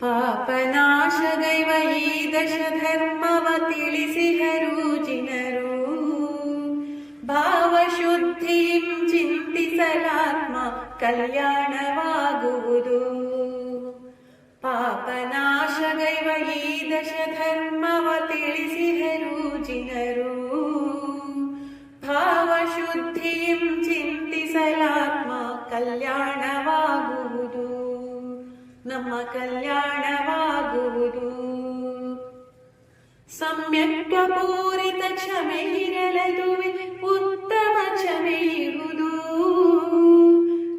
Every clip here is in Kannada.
ಪಾಪನಾಶಗೈವ ಈ ದಶ ಧರ್ಮವ ತಿಳಿಸಿಹರು ಜಿನರು. ಭಾವಶುದ್ಧಿಂ ಚಿಂತಿಸಲಾತ್ಮ ಕಲ್ಯಾಣವಾಗುವುದು. ಪಾಪನಾಶಗೈವ ಈ ದಶ ಧರ್ಮವ ತಿಳಿಸಿಹರು ಜಿನರು. ಭಾವಶುದ್ಧಿಂ ಚಿಂತಿಸಲಾತ್ಮ ಕಲ್ಯಾಣವಾಗುವುದು ನಮ್ಮ ಕಲ್ಯಾಣವಾಗುವುದು. ಸಮ್ಯಕ್ ಪೂರಿತ ಕ್ಷಮೆ ಇರಲದುವೆ, ಉತ್ತಮ ಕ್ಷಮೆ ಇರುವುದು.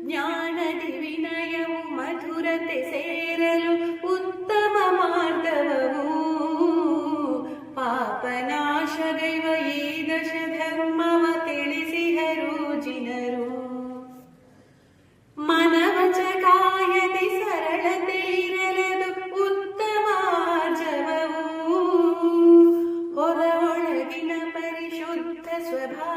ಜ್ಞಾನದಿ ವಿನಯವು ಮಧುರತೆ ಸೇರಲು ಉತ್ತಮ ಮಾರ್ಗವು. ಪಾಪನಾಶಗೈವ ಈ ದಶ ಧರ್ಮವ Swear.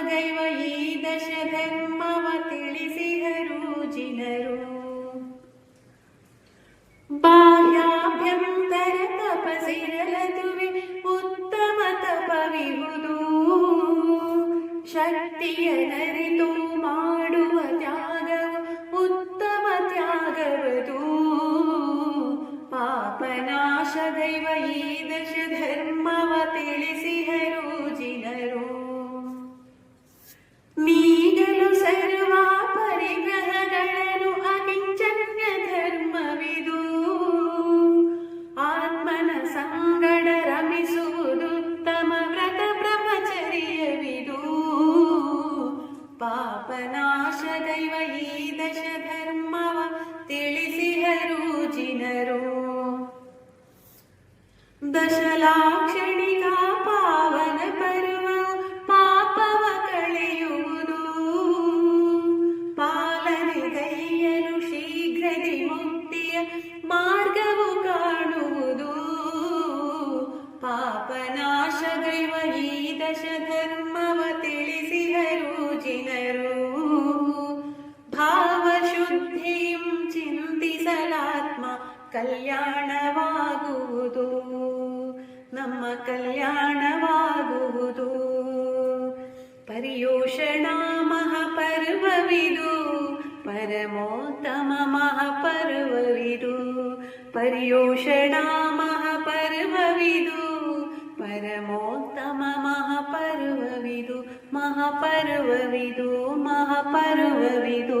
ಪಾಪನಾಶಗೈವ ಈ ದಶ ಧರ್ಮವ ತಿಳಿಸಿಹರು ಜಿನರು. ಬಾಹ್ಯಾಭ್ಯಂತರ ತಪಸಿರಲದುವೆ ಉತ್ತಮ ತಪವಿಹುದು. ಶಕ್ತಿಯ ನರಿತು ಮಾಡುವ ತ್ಯಾಗವು ಉತ್ತಮ ತ್ಯಾಗವದು. ಪಾಪನಾಶಗೈವ ಈ ಪಾಪನಾಶಗೈವ ಈ ದಶ ಧರ್ಮವ ತಿಳಿಸಿಹರು ಜಿನರು. ದಶಲಾಕ್ಷಣಿಕ ಪಾಪನಾಶಗೈವ ಈ ದಶ ಧರ್ಮವ ತಿಳಿಸಿಹರು ಜಿನರು ಭಾವಶುದ್ಧಿಂ ಚಿಂತಿಸಲಾತ್ಮ ಕಲ್ಯಾಣವಾಗುವುದು ನಮ್ಮ ಕಲ್ಯಾಣವಾಗುವುದು ಪರ್ಯೋಷಣ ಮಹಾಪರ್ವವಿದು ಪರಮೋತ್ತಮ ಮಹಾಪರ್ವವಿದು ಪರ್ಯೋಷಣ महापर्वविदो महापर्वविदु